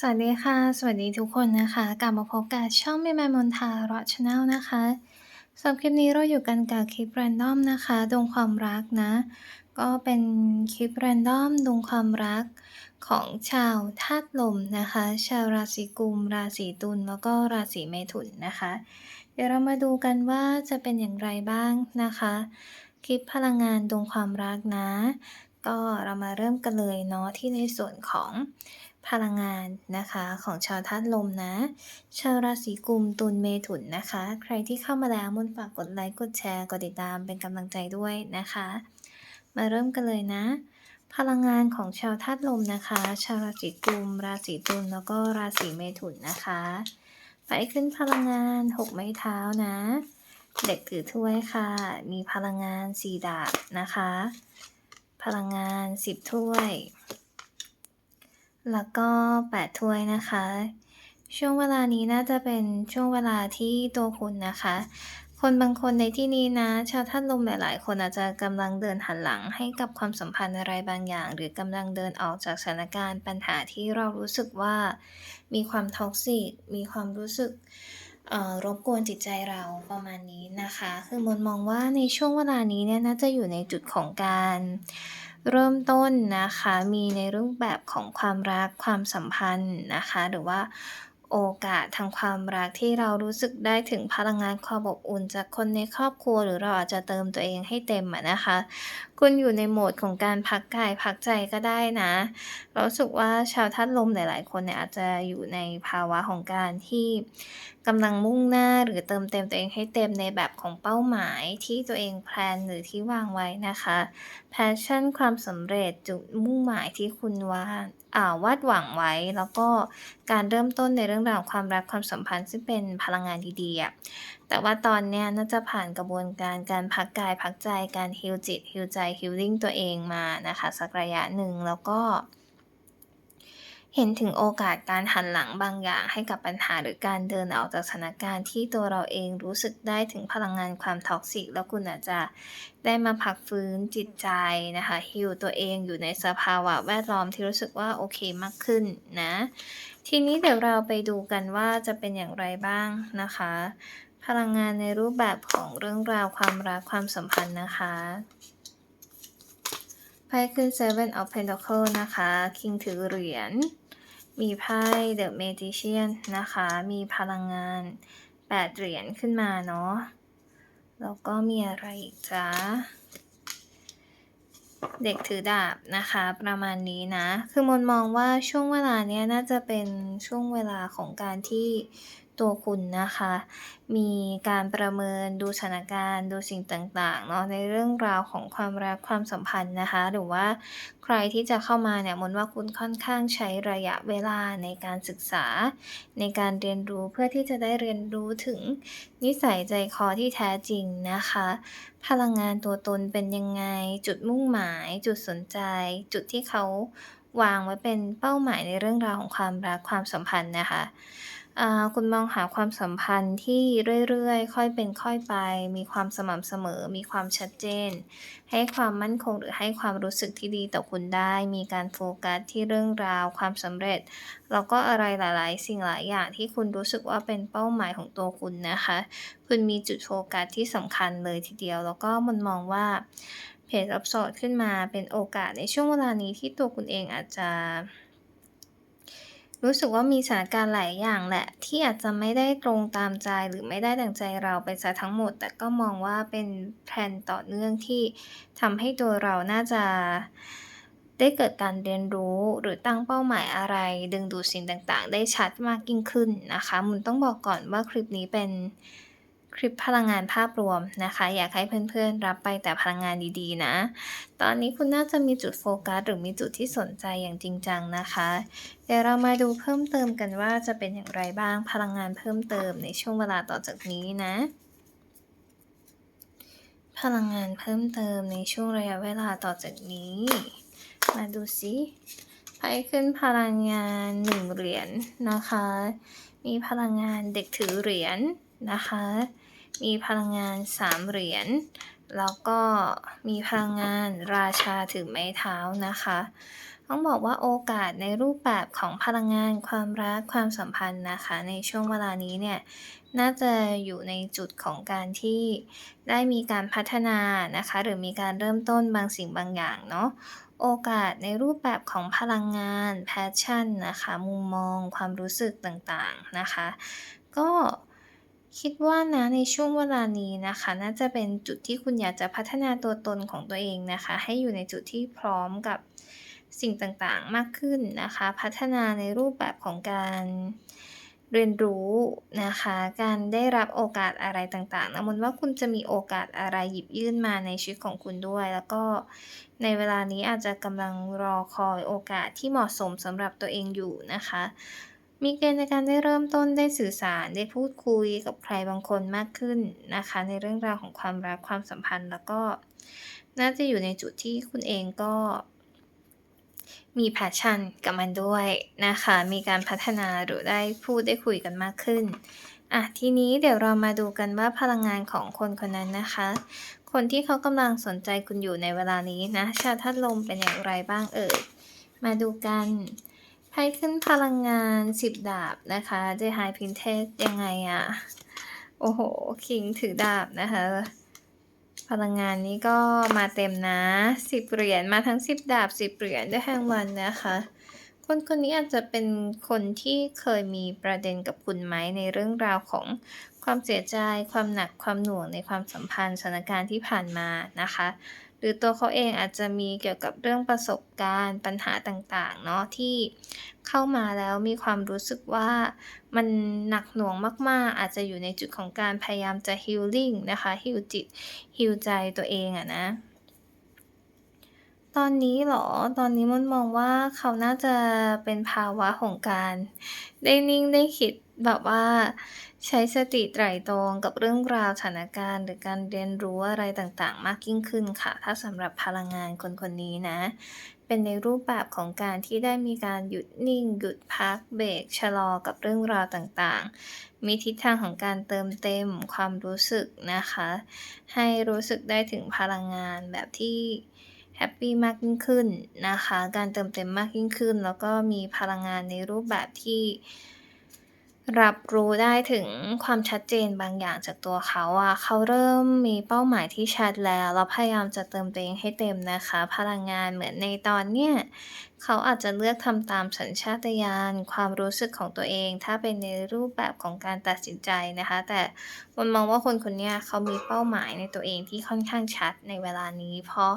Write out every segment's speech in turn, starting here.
สวัสดีค่ะ สวัสดีทุกคนนะคะ กลับมาพบกับช่อง Mei Mai Monta Rock Channel นะคะสำหรับคลิปนี้เราอยู่กันกับคลิป random นะคะดวงความรักนะ ก็เป็นคลิป random ดวงความรักของชาวธาตุลมนะคะ ชาวราศีกุม ราศีตุลแล้วก็ราศีเมถุนนะคะ เดี๋ยวเรามาดูกันว่าจะเป็นอย่างไรบ้างนะคะ คลิปพลังงานดวงความรักนะ ก็เรามาเริ่มกันเลยเนาะที่ในส่วนของ พลังงานนะคะของชาวธาตุลมนะ ชาวราศีกุมตุลเมถุนนะคะ ใครที่เข้ามาแล้วมนฝากกดไลค์กดแชร์กดติดตามเป็นกำลังใจด้วยนะคะ มาเริ่มกันเลยนะ พลังงานของชาวธาตุลมนะคะ ชาวราศีกุม ราศีตุลแล้วก็ราศีเมถุนนะคะ ไปขึ้นพลังงานหกไม้เท้านะ เด็กถือถ้วยค่ะ มีพลังงานสี่ดาบนะคะ พลังงานสิบถ้วย แล้วก็แปดถ้วยนะคะ ช่วงเวลานี้น่าจะเป็นช่วงเวลาที่ตัวคุณนะคะ คนบางคนในที่นี้นะ ชาวธาตุลมหลาย ๆ คนอาจจะกำลังเดินหันหลังให้กับความสัมพันธ์อะไรบางอย่าง หรือกำลังเดินออกจากสถานการณ์ปัญหาที่เรารู้สึกว่า มีความท็อกซิกมีความรู้สึกรบกวนจิตใจเราประมาณนี้นะคะ คือมนมองว่าในช่วงเวลานี้เนี่ยน่าจะอยู่ในจุดของการ เริ่มต้นนะคะ มีในรูปแบบของความรักความสัมพันธ์นะคะ หรือว่าโอกาสทางความรักที่เรารู้สึกได้ถึงพลังงานความอบอุ่นจากคนในครอบครัว หรือเราอาจจะเติมตัวเองให้เต็มอะนะคะคุณอยู่ในโหมดของการพักกายพักใจก็ได้นะเรารู้สึกว่าชาวธาตุลมหลาย ๆ คนเนี่ยอาจจะอยู่ในภาวะของการที่กำลังมุ่งหน้าหรือเติมเต็มตัวเองให้เต็มในแบบของเป้าหมายที่ตัวเองแพลนหรือที่วางไว้นะคะแพชชั่นความสำเร็จจุดมุ่งหมายที่คุณวาดอ่าวาดหวังไว้แล้วก็การเริ่มต้นในเรื่องราวความรักความสัมพันธ์ซึ่งเป็นพลังงานดีๆอะ แต่ว่าตอนเนี้ยน่าจะผ่านกระบวนการการพักกายพักใจการฮีลจิตฮีลใจฮีลลิ่งตัวเองมานะคะสักระยะหนึ่งแล้วก็ เห็นถึงโอกาสการหันหลังบางอย่างให้กับปัญหาหรือการเดินออกจากสถานการณ์ที่ตัวเราเองรู้สึกได้ถึงพลังงานความท็อกซิกแล้วคุณอาจจะได้มาพักฟื้นจิตใจนะคะฮีลตัวเองอยู่ในสภาวะแวดล้อมที่รู้สึกว่าโอเคมากขึ้นนะ ทีนี้เดี๋ยวเราไปดูกันว่าจะเป็นอย่างไรบ้างนะคะ พลังงานในรูปแบบของเรื่องราวความรักความสัมพันธ์นะคะไพ่ขึ้น Seven of Pentacles นะคะ King ถือเหรียญ มีไพ่ The Magician นะคะ มีพลังงาน 8 เหรียญขึ้นมาเนาะ แล้วก็มีอะไรอีกจ๊ะ เด็กถือดาบนะคะ ประมาณนี้นะ คือมนมองว่าช่วงเวลาเนี้ยน่าจะเป็นช่วงเวลาของการที่ ตัวคุณนะคะ มีการประเมินดูสถานการณ์ดูสิ่งต่างๆเนาะในเรื่องราวของความรักความสัมพันธ์นะคะ หรือว่าใครที่จะเข้ามาเนี่ยมนว่าคุณค่อนข้างใช้ระยะเวลาในการศึกษา ในการเรียนรู้เพื่อที่จะได้เรียนรู้ถึงนิสัยใจคอที่แท้จริงนะคะ พลังงานตัวตนเป็นยังไง จุดมุ่งหมาย จุดสนใจ จุดที่เขาวางไว้เป็นเป้าหมายในเรื่องราวของความรักความสัมพันธ์นะคะ อ่าคุณมองหาความสัมพันธ์ที่เรื่อยๆ ค่อยเป็นค่อยไป มีความสม่ำเสมอ มีความชัดเจน ให้ความมั่นคงหรือให้ความรู้สึกที่ดีต่อคุณได้ มีการโฟกัสที่เรื่องราวความสำเร็จ แล้วก็อะไรหลายๆ สิ่งหลายอย่างที่คุณรู้สึกว่าเป็นเป้าหมายของตัวคุณนะคะ คุณมีจุดโฟกัสที่สำคัญเลยทีเดียว แล้วก็มันมองว่าเพจอับสอดขึ้นมาเป็นโอกาสในช่วงเวลานี้ที่ตัวคุณเองอาจจะ รู้สึกว่ามีสถานการณ์หลายอย่างแหละ ที่อาจจะไม่ได้ตรงตามใจหรือไม่ได้ดังใจเราไปซะทั้งหมด แต่ก็มองว่าเป็นแพลนต่อเนื่องที่ทำให้ตัวเราน่าจะได้เกิดการเรียนรู้หรือตั้งเป้าหมายอะไร ดึงดูดสิ่งต่างๆ ได้ชัดมากยิ่งขึ้นนะคะมุนต้องบอกก่อนว่าคลิปนี้เป็น คลิปพลังงานภาพรวมนะคะ อยากให้เพื่อนๆ รับไปแต่พลังงานดีๆ นะ ตอนนี้คุณน่าจะมีจุดโฟกัสหรือมีจุดที่สนใจอย่างจริงจังนะคะ เดี๋ยวเรามาดูเพิ่มเติมกันว่าจะเป็นอย่างไรบ้างพลังงานเพิ่มเติมในช่วงเวลาต่อจากนี้นะ พลังงานเพิ่มเติมในช่วงระยะเวลาต่อจากนี้ มาดูสิไพ่ขึ้นพลังงานหนึ่งเหรียญนะคะ มีพลังงานเด็กถือเหรียญนะคะ มีพลังงานสามเหรียญ แล้วก็มีพลังงานราชาถือไม้เท้านะคะ ต้องบอกว่าโอกาสในรูปแบบของพลังงานความรักความสัมพันธ์นะคะ ในช่วงเวลานี้เนี่ยน่าจะอยู่ในจุดของการที่ได้มีการพัฒนานะคะ หรือมีการเริ่มต้นบางสิ่งบางอย่างเนาะโอกาสในรูปแบบของพลังงาน passion นะคะ มุมมองความรู้สึกต่างๆนะคะ ก็ คิดว่านะในช่วงเวลานี้นะคะ น่าจะเป็นจุดที่คุณอยากจะพัฒนาตัวตนของตัวเองนะคะ ให้อยู่ในจุดที่พร้อมกับสิ่งต่างๆมากขึ้นนะคะ พัฒนาในรูปแบบของการเรียนรู้นะคะ การได้รับโอกาสอะไรต่างๆนะมนว่าคุณจะมีโอกาสอะไรหยิบยื่นมาในชีวิตของคุณด้วย แล้วก็ในเวลานี้อาจจะกำลังรอคอยโอกาสที่เหมาะสมสำหรับตัวเองอยู่นะคะ มีเกณฑ์ในการได้เริ่มต้นได้สื่อสารได้พูดคุยกับใครบางคนมากขึ้นนะคะ ในเรื่องราวของความรักความสัมพันธ์ แล้วก็น่าจะอยู่ในจุดที่คุณเองก็ มี passion กับมันด้วยนะคะ มีการพัฒนาหรือได้พูดได้คุยกันมากขึ้นอะทีนี้เดี๋ยวเรามาดูกันว่าพลังงานของคนคนนั้นนะคะ คนที่เขากำลังสนใจคุณอยู่ในเวลานี้นะ ชาวธาตุลมเป็นอย่างไรบ้างเอ่ยมาดูกัน ไพ่ขึ้นพลังงาน10ดาบนะคะ The High Princess ยังไงอะโอ้โห คิงถือดาบนะคะ พลังงานนี้ก็มาเต็มนะ10เหรียญมาทั้ง10ดาบ10เหรียญด้แห่งวันนะคะ คนคนนี้อาจจะเป็นคนที่เคยมีประเด็นกับคุณไหมในเรื่องราวของความเสียใจ ความหนักความหน่วงในความสัมพันธ์สถานการณ์ที่ผ่านมานะคะ รือตัวเขาเองอาจจะมีเกี่ยวกับเรื่องประสบการณ์ปัญหาต่างๆเนาะที่เข้ามาแล้วมีความรู้สึกว่ามันหนักหน่วงมากๆ อาจจะอยู่ในจุดของการพยายามจะ healing นะคะ heal จิต heal ใจตัวเองอะนะ ตอนนี้เหรอตอนนี้มนมองว่าเขาน่าจะเป็นภาวะของการ ได้นิ่งได้คิด แบบว่าใช้สติไตร่ตรองกับเรื่องราวสถานการณ์ หรือการเรียนรู้อะไรต่างๆ มากยิ่งขึ้นค่ะ ถ้าสำหรับพลังงานคนคนนี้นะ เป็นในรูปแบบของการที่ได้มีการหยุดนิ่ง หยุดพักเบรกชะลอกับเรื่องราวต่างๆ มีทิศทางของการเติมเต็มความรู้สึกนะคะ ให้รู้สึกได้ถึงพลังงานแบบที่แฮปปี้มากยิ่งขึ้นนะคะ การเติมเต็มมากยิ่งขึ้น แล้วก็มีพลังงานในรูปแบบที่ รับรู้ได้ถึงความชัดเจนบางอย่างจากตัวเขาอะ เขาเริ่มมีเป้าหมายที่ชัดแล้ว แล้วพยายามจะเติมตัวเองให้เต็มนะคะ พลังงานเหมือนในตอนเนี้ย เขาอาจจะเลือกทำตามสัญชาตญาณความรู้สึกของตัวเอง ถ้าเป็นในรูปแบบของการตัดสินใจนะคะ แต่มันมองว่าคนคนนี้เขามีเป้าหมายในตัวเองที่ค่อนข้างชัดในเวลานี้ เพราะ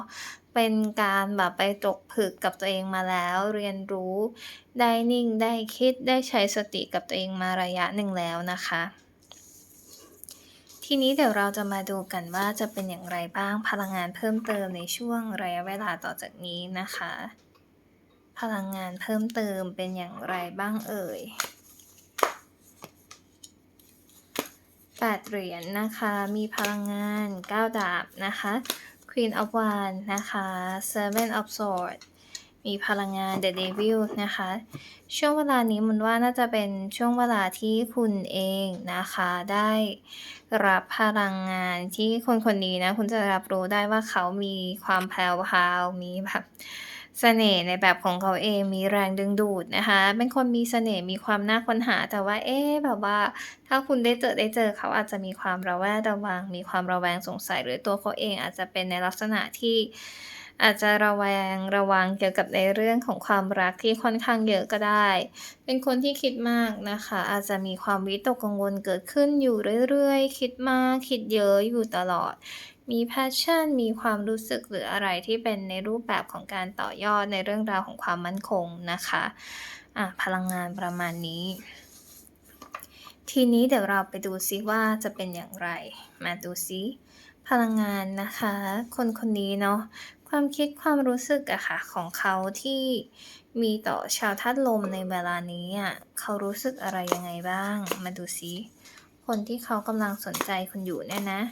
เป็นการแบบไปตกผึกกับตัวเองมาแล้ว เรียนรู้ ได้นิ่งได้คิดได้ใช้สติกับตัวเองมาระยะหนึ่งแล้วนะคะทีนี้เดี๋ยวเราจะมาดูกันว่าจะเป็นอย่างไรบ้างพลังงานเพิ่มเติมในช่วงระยะเวลาต่อจากนี้นะคะ พลังงานเพิ่มเติมเป็นอย่างไรบ้างเอ่ยแปดเหรียญนะคะ มีพลังงาน9ดาบนะคะ Queen of Wands นะคะ Seven of Swords มีพลังงาน The Devil นะคะ ช่วงเวลานี้มันว่าน่าจะเป็นช่วงเวลาที่คุณเองนะคะ ได้รับพลังงานที่คนคนนี้นะ คุณจะรับรู้ได้ว่าเขามีความแพรวพราวมีแบบ เสน่ห์ในแบบของเขาเองมีแรงดึงดูดนะคะ เป็นคนมีเสน่ห์มีความน่าค้นหา แต่ว่าเอ๊ะแบบว่า ถ้าคุณได้เจอได้เจอเขาอาจจะมีความระแวดระวัง มีความระแวงสงสัยหรือตัวเขาเองอาจจะเป็นในลักษณะที่ อาจจะระแวงระวังเกี่ยวกับในเรื่องของความรักที่ค่อนข้างเยอะก็ได้ เป็นคนที่คิดมากนะคะ อาจจะมีความวิตกกังวลเกิดขึ้นอยู่เรื่อยๆ คิดมาก คิดเยอะอยู่ตลอด มี passion มีความรู้สึกหรืออะไรที่เป็นในรูปแบบของการต่อยอดในเรื่องราวของความมั่นคงนะคะะพลังงานประมาณนี้ ทีนี้เดี๋ยวเราไปดูซิว่าจะเป็นอย่างไร มาดูซิพลังงานนะคะ คนคนนี้เนาะ ความคิดความรู้สึกอะค่ะของเขาที่มีต่อชาวธาตุลมในเวลานี้อะเขารู้สึกอะไรยังไงบ้าง มาดูซิ คนที่เขากำลังสนใจคุณอยู่เนี่ยนะ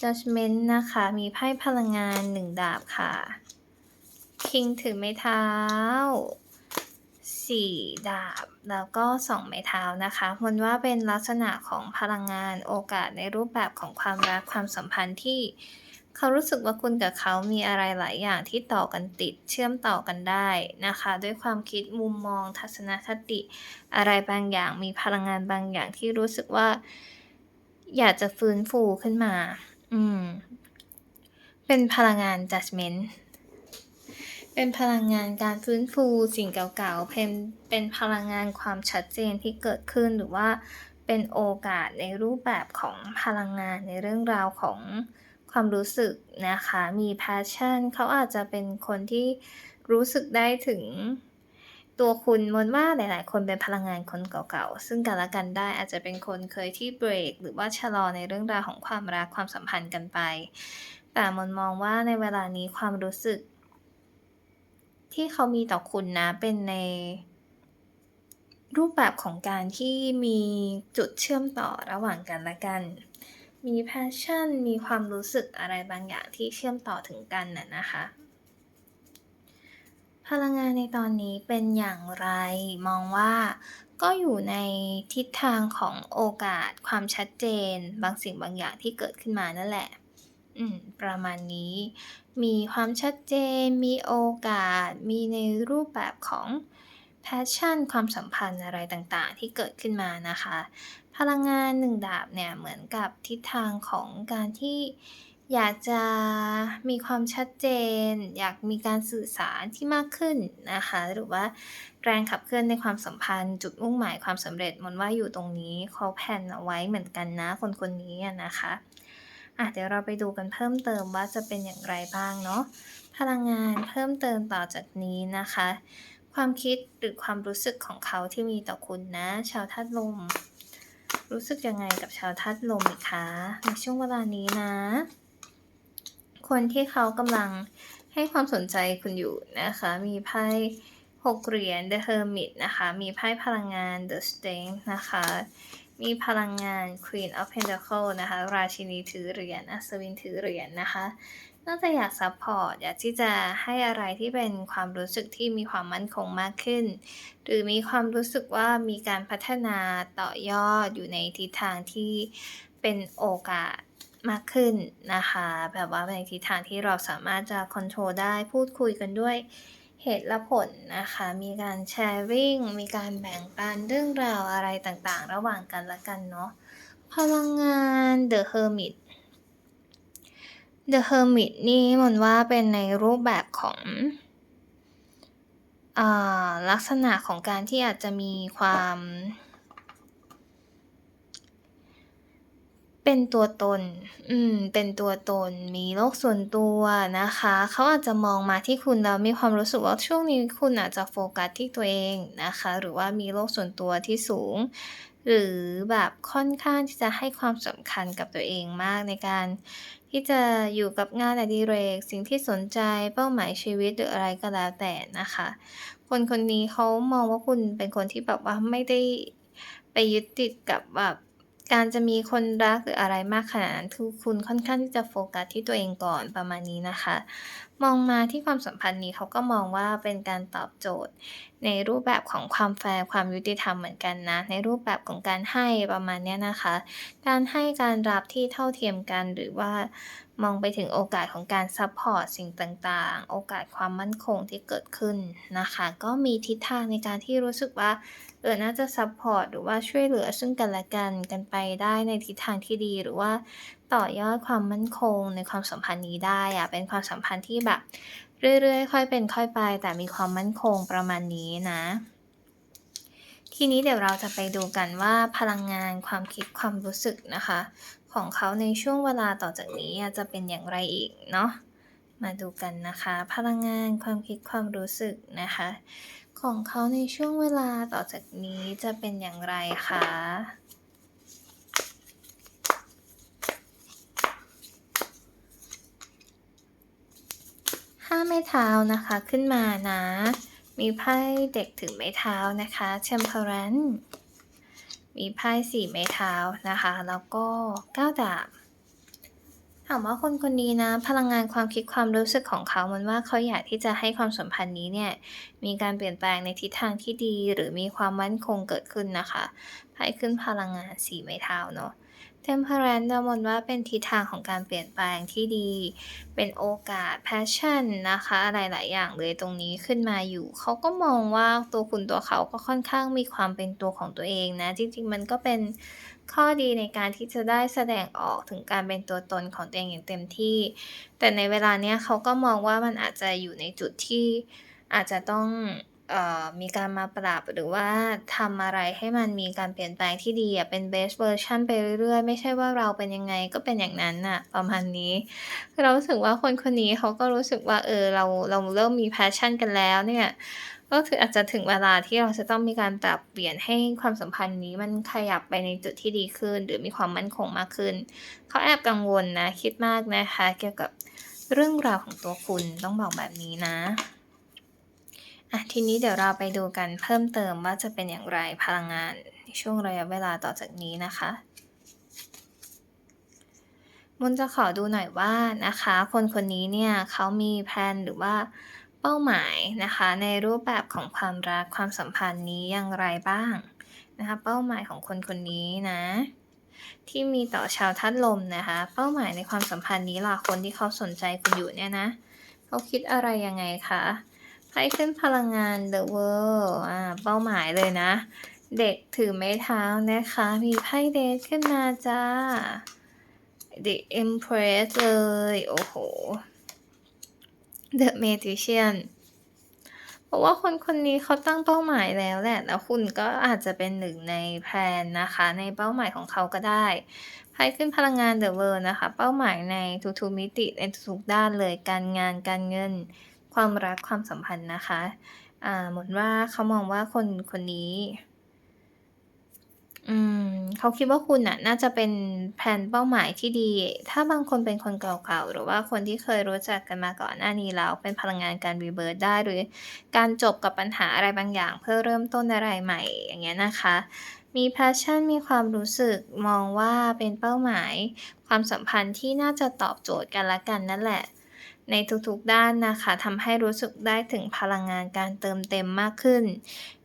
Judgment นะคะ มีไพ่พลังงานหนึ่งดาบค่ะ King ถือไม้เท้าสี่ดาบ แล้วก็สองไม้เท้านะคะมนว่าเป็นลักษณะของพลังงานโอกาสในรูปแบบของความรักความสัมพันธ์ที่ เขารู้สึกว่าคุณกับเขามีอะไรหลายอย่างที่ต่อกันติด เชื่อมต่อกันได้นะคะ ด้วยความคิดมุมมอง ทัศนคติ อะไรบางอย่างมีพลังงานบางอย่างที่รู้สึกว่า อยากจะฟื้นฟูขึ้นมา อืม เป็นพลังงาน Judgment เป็นพลังงานการฟื้นฟูสิ่งเก่าๆ เป็นเป็นพลังงานความชัดเจนที่เกิดขึ้นหรือว่าเป็นโอกาสในรูปแบบของพลังงานในเรื่องราวของ ความรู้สึกนะคะ มี passion เขาอาจจะเป็นคนที่รู้สึกได้ถึงตัวคุณมนว่าหลาย ๆ คนเป็นพลังงานคนเก่า ๆ ซึ่งกันและกันได้อาจจะเป็นคนเคยที่เบรก หรือว่าชะลอในเรื่องราวของความรักความสัมพันธ์กันไป แต่มนมองว่าในเวลานี้ความรู้สึก ที่เขามีต่อคุณนะเป็นในรูปแบบของการที่มีจุดเชื่อมต่อระหว่างกันและกัน มี passion มีความรู้สึกอะไรบางอย่างที่เชื่อมต่อถึงกันน่ะนะคะ พลังงานในตอนนี้เป็นอย่างไร?มองว่าก็อยู่ในทิศทางของโอกาสความชัดเจน บางสิ่งบางอย่างที่เกิดขึ้นมานั่นแหละ อืม ประมาณนี้ มีความชัดเจน มีโอกาส มีในรูปแบบของ passion ความสัมพันธ์อะไรต่างๆ ที่เกิดขึ้นมานะคะ พลังงาน1ดาบเนี่ยเหมือนกับทิศทางของการที่อยากจะมีความชัดเจน อยากมีการสื่อสารที่มากขึ้นนะคะ หรือว่าแรงขับเคลื่อนในความสัมพันธ์จุดมุ่งหมายความสำเร็จมันว่าอยู่ตรงนี้เขาแพลนเอาไว้เหมือนกันนะคนคนนี้นะคะอะเดี๋ยวเราไปดูกันเพิ่มเติมว่าจะเป็นอย่างไรบ้างเนาะพลังงานเพิ่มเติมต่อจากนี้นะคะ ความคิดหรือความรู้สึกของเขาที่มีต่อคุณนะ ชาวธาตุลม รู้สึกยังไงกับชาวธาตุลมคะในช่วงเวลานี้นะ คนที่เขากำลังให้ความสนใจคุณอยู่นะคะ มีไพ่หกเหรียญ The Hermit นะคะ มีไพ่พลังงาน The Strength นะคะ มีพลังงาน Queen of Pentacles นะคะ ราชินีถือเหรียญ อัศวินถือเหรียญนะคะน่าจะอยากซัปพอร์ต อยากที่จะให้อะไรที่เป็นความรู้สึกที่มีความมั่นคงมากขึ้น หรือมีความรู้สึกว่ามีการพัฒนาต่อยอดอยู่ในทิศทางที่เป็นโอกาสมากขึ้นนะคะ แบบว่าในทิศทางที่เราสามารถจะคอนโทรลได้ พูดคุยกันด้วย เหตุและผลนะคะ มีการแชร์วิ่ง มีการแบ่งปันเรื่องราวอะไรต่างๆ ระหว่างกันและกันเนาะ พลังงาน The Hermit The Hermit นี่มันว่าเป็นในรูปแบบของอ่าลักษณะของการที่อาจจะมีความ เป็นตัวตน อืม เป็นตัวตน มีโลกส่วนตัวนะคะ เขาอาจจะมองมาที่คุณแล้วมีความรู้สึกว่าช่วงนี้คุณอาจจะโฟกัสที่ตัวเองนะคะ หรือว่ามีโลกส่วนตัวที่สูง หรือแบบค่อนข้างที่จะให้ความสำคัญกับตัวเองมากในการที่จะอยู่กับงานอดิเรก สิ่งที่สนใจ เป้าหมายชีวิตหรืออะไรก็แล้วแต่นะคะ คนคนนี้เขามองว่าคุณเป็นคนที่แบบว่าไม่ได้ไปยึดติดกับแบบ การจะมีคนรักหรืออะไรมากขนาดนั้นคือคุณค่อนข้างที่จะโฟกัสที่ตัวเองก่อนประมาณนี้นะคะ มองมาที่ความสัมพันธ์นี้เขาก็มองว่าเป็นการตอบโจทย์ ในรูปแบบของความแฟร์ความยุติธรรมเหมือนกันนะ ในรูปแบบของการให้ประมาณนี้นะคะ การให้การรับที่เท่าเทียมกันหรือว่ามองไปถึงโอกาสของการซัปพอร์ตสิ่งต่างๆ โอกาสความมั่นคงที่เกิดขึ้นนะคะ ก็มีทิศทางในการที่รู้สึกว่าเออน่าจะซัปพอร์ตหรือว่าช่วยเหลือซึ่งกันและกันกันไปได้ในทิศทางที่ดีหรือว่า ต่อยอดความมั่นคงในความสัมพันธ์นี้ได้อะเป็นความสัมพันธ์ที่แบบเรื่อยๆ ค่อยเป็นค่อยไป แต่มีความมั่นคงประมาณนี้นะ ทีนี้เดี๋ยวเราจะไปดูกันว่าพลังงานความคิดความรู้สึกนะคะ ของเขาในช่วงเวลาต่อจากนี้จะเป็นอย่างไรอีกเนาะมาดูกันนะคะ พลังงานความคิดความรู้สึกนะคะ ของเขาในช่วงเวลาต่อจากนี้จะเป็นอย่างไรคะ? ไม้เท้านะคะขึ้นมานะ มีไพ่เด็กถือไม้เท้านะคะ Temperance มีไพ่4ไม้เท้านะคะ แล้วก็9ดาบถามว่าคนคนนี้นะ พลังงานความคิดความรู้สึกของเขามนว่าเขาอยากที่จะให้ความสัมพันธ์นี้เนี่ย มีการเปลี่ยนแปลงในทิศทางที่ดี หรือมีความมั่นคงเกิดขึ้นนะคะไพ่ขึ้นพลังงาน4ไม้เท้าเนาะ Temperance เรามองว่าเป็นทิศทางของการเปลี่ยนแปลงที่ดี เป็นโอกาส passion นะคะ อะไรหลายอย่างเลยตรงนี้ขึ้นมาอยู่ เขาก็มองว่าตัวคุณตัวเขาก็ค่อนข้างมีความเป็นตัวของตัวเองนะ จริง ๆ มันก็เป็นข้อดีในการที่จะได้แสดงออกถึงการเป็นตัวตนของตัวเองอย่างเต็มที่ แต่ในเวลาเนี้ยเขาก็มองว่ามันอาจจะอยู่ในจุดที่อาจจะต้อง เอ่อมีการมาปรับหรือว่าทำอะไรให้มันมีการเปลี่ยนแปลงที่ดีอะเป็น best version ไปเรื่อยๆ ไม่ใช่ว่าเราเป็นยังไงก็เป็นอย่างนั้นน่ะ ประมาณนี้คือเรารู้สึกว่าคนคนนี้เขาก็รู้สึกว่า เออ เราเราเริ่มมี passion กันแล้วเนี่ย ก็คืออาจจะถึงเวลาที่เราจะต้องมีการปรับเปลี่ยนให้ความสัมพันธ์นี้มันขยับไปในจุดที่ดีขึ้น หรือมีความมั่นคงมากขึ้น เขาแอบกังวลนะ คิดมากนะคะ เกี่ยวกับเรื่องราวของตัวคุณต้องบอกแบบนี้นะ อะทีนี้เดี๋ยวเราไปดูกันเพิ่มเติมว่าจะเป็นอย่างไรพลังงานช่วงระยะเวลาต่อจากนี้นะคะมนจะขอดูหน่อยว่านะคะ คนคนนี้เนี่ยเขามีแพลนหรือว่าเป้าหมายนะคะ ในรูปแบบของความรักความสัมพันธ์นี้อย่างไรบ้างนะคะ เป้าหมายของคนคนนี้นะ ที่มีต่อชาวธาตุลมนะคะ เป้าหมายในความสัมพันธ์นี้ล่ะคนที่เขาสนใจคุณอยู่เนี่ยนะเขาคิดอะไรยังไงคะ ไพ่ขึ้นพลังงาน The World อ่าเป้าหมายเลยนะ เด็กถือไม้เท้านะคะ มีไพ่ Death ขึ้นมาจ้ะ The Empress เลย โอ้โฮ The Magician เพราะว่าคนคนนี้เขาตั้งเป้าหมายแล้วแหละ แล้วคุณก็อาจจะเป็นหนึ่งในแพลนนะคะ ในเป้าหมายของเขาก็ได้ไพ่ขึ้นพลังงาน The World นะคะ เป้าหมายในทุกๆมิติในทุกๆด้านเลย การงานการเงิน ความรักความสัมพันธ์นะคะอ่าเหมือนว่าเขามองว่าคนคนนี้อืมเขาคิดว่าคุณน่ะ น่าจะเป็นแพลนเป้าหมายที่ดี ถ้าบางคนเป็นคนเก่าๆ หรือว่าคนที่เคยรู้จักกันมาก่อนหน้านี้แล้วเป็นพลังงานการ rebirth ได้ หรือการจบกับปัญหาอะไรบางอย่าง เพื่อเริ่มต้นอะไรใหม่อย่างเงี้ยนะคะ มี passion มีความรู้สึกมองว่าเป็นเป้าหมาย ความสัมพันธ์ที่น่าจะตอบโจทย์กันและกันนั่นแหละ ในทุกๆด้านนะคะทำให้รู้สึกได้ถึงพลังงานการเติมเต็มมากขึ้น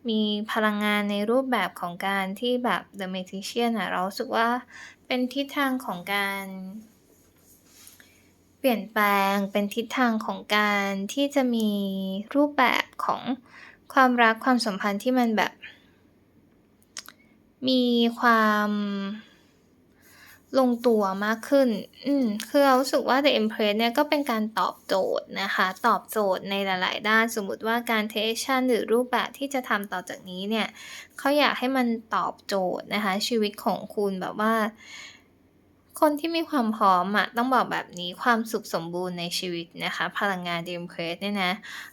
มีพลังงานในรูปแบบของการที่แบบ The Magician อะเราสึกว่าเป็นทิศทางของการเปลี่ยนแปลงเป็นทิศทางของการที่จะมีรูปแบบของความรักความสัมพันธ์ที่มันแบบ มีความ ลงตัวมากขึ้น อืม คือเรารู้สึกว่า The Empress เนี่ยก็เป็นการตอบโจทย์นะคะ ตอบโจทย์ในหลาย ๆ ด้าน สมมุติว่าการเทสชันหรือรูปแบบที่จะทำต่อจากนี้เนี่ย เขาอยากให้มันตอบโจทย์นะคะ ชีวิตของคุณแบบว่า คนที่มีความพร้อมอะต้องบอกแบบนี้ความสุขสมบูรณ์ในชีวิตนะคะ พลังงาน The Empress เนี่ยนะ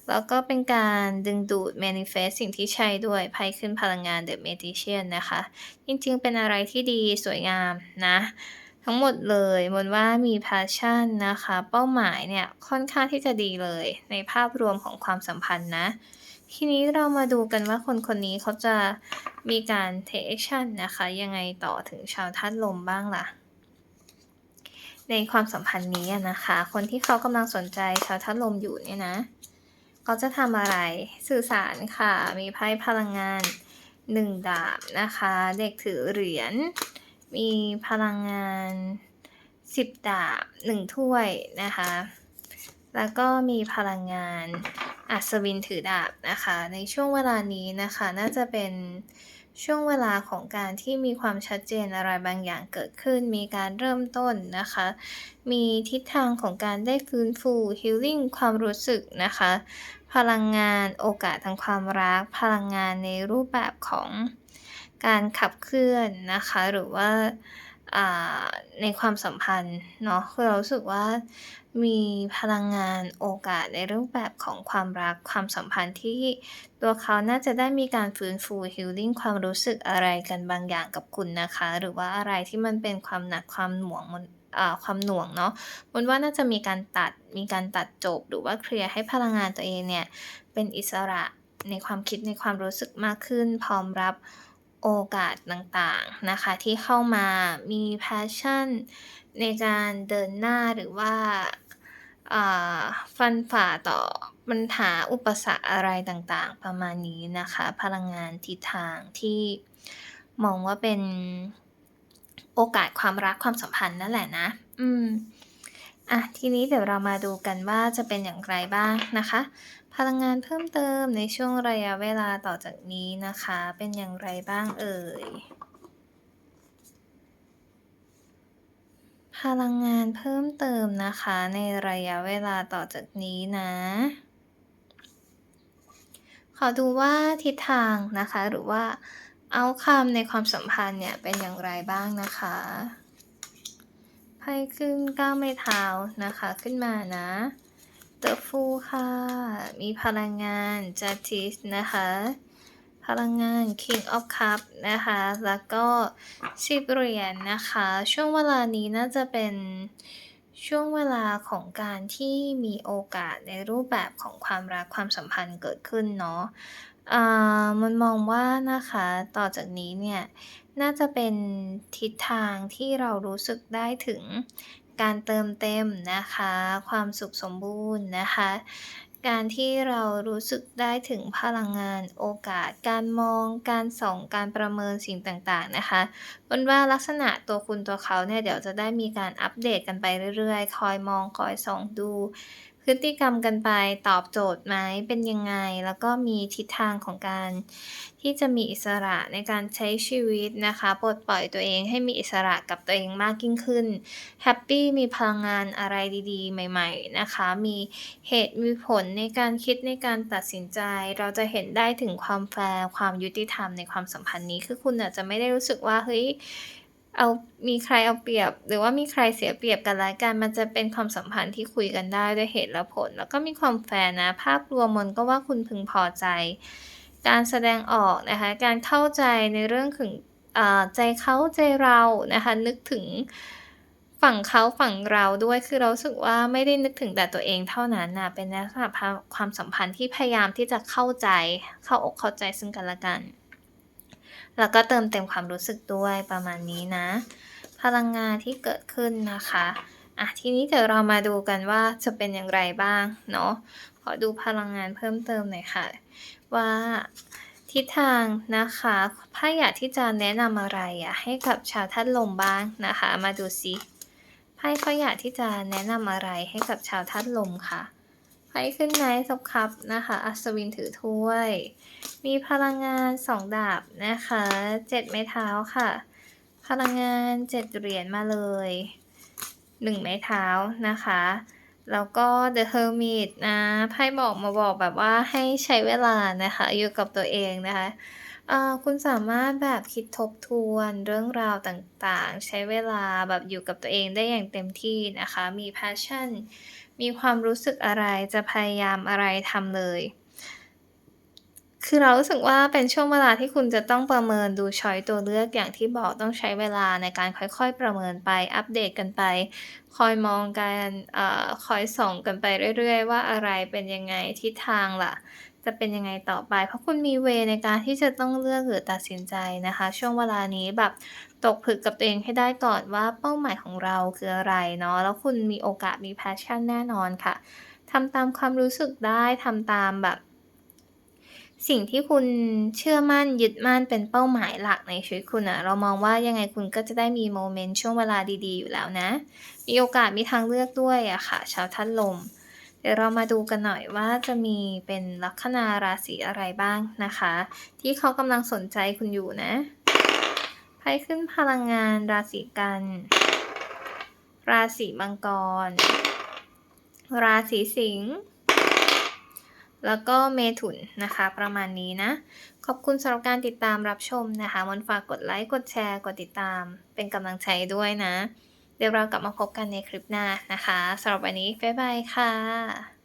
แล้วก็เป็นการดึงดูด manifest สิ่งที่ใช่ด้วยไพ่ขึ้นพลังงาน The Magician นะคะ จริงๆ เป็นอะไรที่ดีสวยงามนะ ทั้งหมดเลยมนว่ามี passion นะคะ เป้าหมายเนี่ย ค่อนข้างที่จะดีเลย ในภาพรวมของความสัมพันธ์นะทีนี้เรามาดูกันว่าคนคนนี้เขาจะมีการ take action นะคะ ยังไงต่อถึงชาวธาตุลมบ้างล่ะ ในความสัมพันธ์นี้นะคะ คนที่เขากำลังสนใจชาวธาตุลมอยู่เนี่ยนะเขาจะทำอะไรสื่อสารค่ะ มีไพ่พลังงาน1ดาบนะคะ เด็กถือเหรียญมีพลังงาน10ดาบ1ถ้วยนะคะ แล้วก็มีพลังงานอัศวินถือดาบนะคะ ในช่วงเวลานี้นะคะ น่าจะเป็น ช่วงเวลาของการที่มีความชัดเจนอะไรบางอย่างเกิดขึ้น มีการเริ่มต้นนะคะ มีทิศทางของการได้ฟื้นฟู healing ความรู้สึกนะคะ พลังงานโอกาสทางความรัก พลังงานในรูปแบบของการขับเคลื่อนนะคะ หรือว่าาในความสัมพันธ์เนาะคือเราสึกว่า มีพลังงานโอกาสในรูปแบบของความรักความสัมพันธ์ที่ตัวเขาน่าจะได้มีการฟื้นฟู healing ความรู้สึกอะไรกันบางอย่างกับคุณนะคะ หรือว่าอะไรที่มันเป็นความหนักความหน่วงมนความหน่วงเนาะมันว่าน่าจะมีการตัดมีการตัดจบหรือว่าเคลียร์ให้พลังงานตัวเองเนี่ย เป็นอิสระในความคิดในความรู้สึกมากขึ้น พร้อมรับโอกาสต่างๆนะคะ ที่เข้ามามี passion ในการเดินหน้าหรือว่า ฟันฝ่าต่อปัญหาอุปสรรคอะไรต่างๆ ประมาณนี้นะคะ พลังงานทิศทางที่มองว่าเป็นโอกาสความรักความสัมพันธ์นั่นแหละนะ อืม อะ ทีนี้เดี๋ยวเรามาดูกันว่าจะเป็นอย่างไรบ้างนะคะ พลังงานเพิ่มเติมในช่วงระยะเวลาต่อจากนี้นะคะ เป็นอย่างไรบ้างเอ่ย พลังงานเพิ่มเติมนะคะ ในระยะเวลาต่อจากนี้นะ ขอดูว่าทิศทางนะคะ หรือว่าเอาคำในความสัมพันธ์เนี่ย เป็นอย่างไรบ้างนะคะไพ่ขึ้นก้าวไม้เท้านะคะ ขึ้นมานะ The Fool ค่ะ มีพลังงาน Justice นะคะ พลังงาน King of Cup นะคะ แล้วก็สิบเหรียญนะคะ ช่วงเวลานี้น่าจะเป็นช่วงเวลาของการที่มีโอกาสในรูปแบบของความรักความสัมพันธ์เกิดขึ้นเนาะอ่ามันมองว่านะคะต่อจากนี้เนี่ยน่าจะเป็นทิศทางที่เรารู้สึกได้ถึงการเติมเต็มนะคะ ความสุขสมบูรณ์นะคะ การที่เรารู้สึกได้ถึงพลังงานโอกาส การมอง การส่องการประเมินสิ่งต่างๆนะคะบนว่าลักษณะตัวคุณตัวเขาเนี่ยเดี๋ยวจะได้มีการอัปเดตกันไปเรื่อยๆ คอยมองคอยส่องดู พฤติกรรมกันไปตอบโจทย์ไหมเป็นยังไง แล้วก็มีทิศทางของการที่จะมีอิสระในการใช้ชีวิตนะคะปลดปล่อยตัวเองให้มีอิสระกับตัวเองมากยิ่งขึ้นแฮปปี้มีพลังงานอะไรดีๆ ใหม่ ๆ นะคะ มีเหตุมีผลในการคิดในการตัดสินใจ เราจะเห็นได้ถึงความแฟร์ความยุติธรรมในความสัมพันธ์นี้ คือคุณอาจจะไม่ได้รู้สึกว่าเฮ้ย เอามีใครเอาเปรียบ หรือว่ามีใครเสียเปรียบกันและกัน มันจะเป็นความสัมพันธ์ที่คุยกันได้ด้วยเหตุและผล แล้วก็มีความแฟร์นะ ภาพรวมมันก็ว่าคุณพึงพอใจ การแสดงออกนะคะ การเข้าใจในเรื่องถึงใจเขาใจเรานะคะนึกถึงฝั่งเขาฝั่งเราด้วยคือเราสึกว่าไม่ได้นึกถึงแต่ตัวเองเท่านั้นนะเป็นลักษณะความสัมพันธ์ที่พยายามที่จะเข้าใจเข้าอกเข้าใจซึ่งกันและกัน แล้วก็เติมเต็มความรู้สึกด้วยประมาณนี้นะ พลังงานที่เกิดขึ้นนะคะอะทีนี้เดี๋ยวเรามาดูกันว่าจะเป็นอย่างไรบ้างเนาะขอดูพลังงานเพิ่มเติมหน่อยค่ะ ว่าทิศทางนะคะไพ่อยากที่จะแนะนำอะไรอะให้กับชาวท่านลมบ้างนะคะ มาดูซิไพ่เขาอยากที่จะแนะนำอะไรให้กับชาวท่านลมค่ะ ไพ่ขึ้นไนท์ซบคับนะคะ อัศวินถือถ้วย มีพลังงานสองดาบนะคะเจ็ดไม้เท้าค่ะ พลังงานเจ็ดเหรียญมาเลยหนึ่งไม้เท้านะคะ แล้วก็ The Hermit นะไพ่บอกมาบอกแบบว่าให้ใช้เวลานะคะ อยู่กับตัวเองนะคะคุณสามารถแบบคิดทบทวนเรื่องราวต่างๆ ใช้เวลาแบบอยู่กับตัวเองได้อย่างเต็มที่นะคะ มี passion มีความรู้สึกอะไรจะพยายามอะไรทำเลย คือเรารู้สึกว่าเป็นช่วงเวลาที่คุณจะต้องประเมินดูช้อยตัวเลือกอย่างที่บอกต้องใช้เวลาในการค่อยๆประเมินไปอัปเดตกันไป คอยมองกันอคอยส่องกันไปเรื่อยๆ ว่าอะไรเป็นยังไงทิศทางล่ะจะเป็นยังไงต่อไป เพราะคุณมีเวในการที่จะต้องเลือกหรือตัดสินใจนะคะ ช่วงเวลานี้แบบ ตกผลึกกับตัวเองให้ได้ก่อนว่าเป้าหมายของเราคืออะไรเนาะแล้วคุณมีโอกาสมีแพชชั่นแน่นอนค่ะทำตามความรู้สึกได้ทำตามแบบ สิ่งที่คุณเชื่อมั่นยึดมั่นเป็นเป้าหมายหลักในชีวิตคุณอะเรามองว่ายังไงคุณก็จะได้มีโมเมนต์ช่วงเวลาดีๆ อยู่แล้วนะ มีโอกาสมีทางเลือกด้วยอะค่ะ ชาวท่านลม เดี๋ยวเรามาดูกันหน่อยว่าจะมีเป็นลัคนาราศีอะไรบ้างนะคะ ที่เขากำลังสนใจคุณอยู่นะ ไพ่ขึ้นพลังงานราศีกัน ราศีมังกร ราศีสิงห์ แล้วก็เมถุนนะคะ ประมาณนี้นะ ขอบคุณสำหรับการติดตามรับชมนะคะมันฝากกดไลค์ กดแชร์ กดติดตาม เป็นกำลังใจด้วยนะ เดี๋ยวเรากลับมาพบกันในคลิปหน้านะคะสำหรับวันนี้ บ๊ายบายค่ะ